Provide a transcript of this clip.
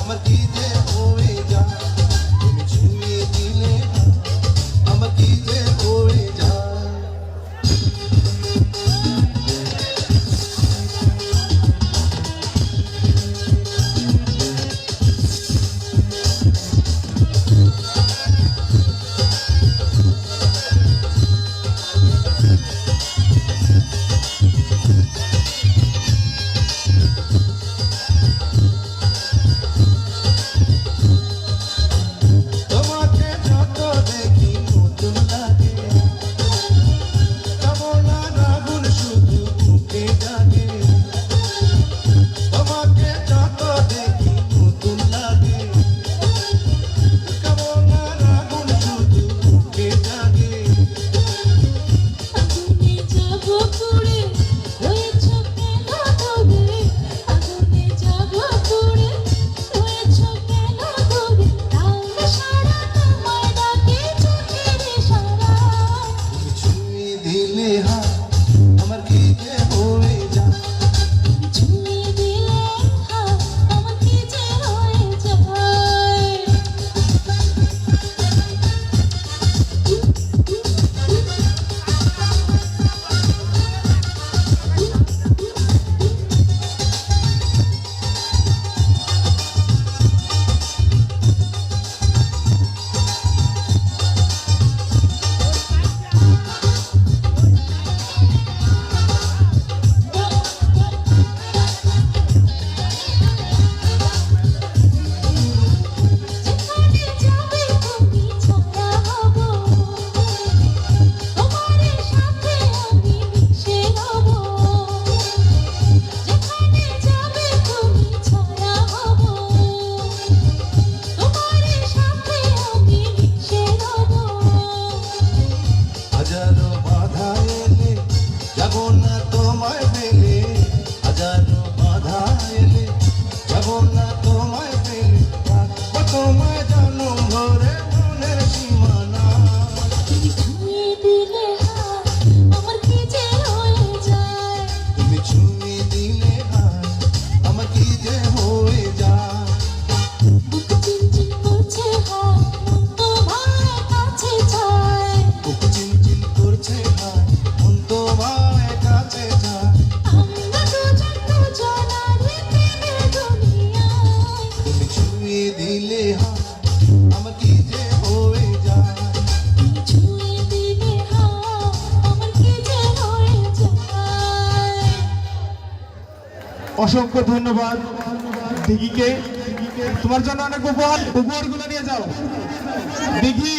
আমার কি স্নেহা আমার গীতে অসংখ্য ধন্যবাদ। দিঘিকে। তোমার জন্য অনেক উপহার উপহারগুলো নিয়ে যাও। দিঘি।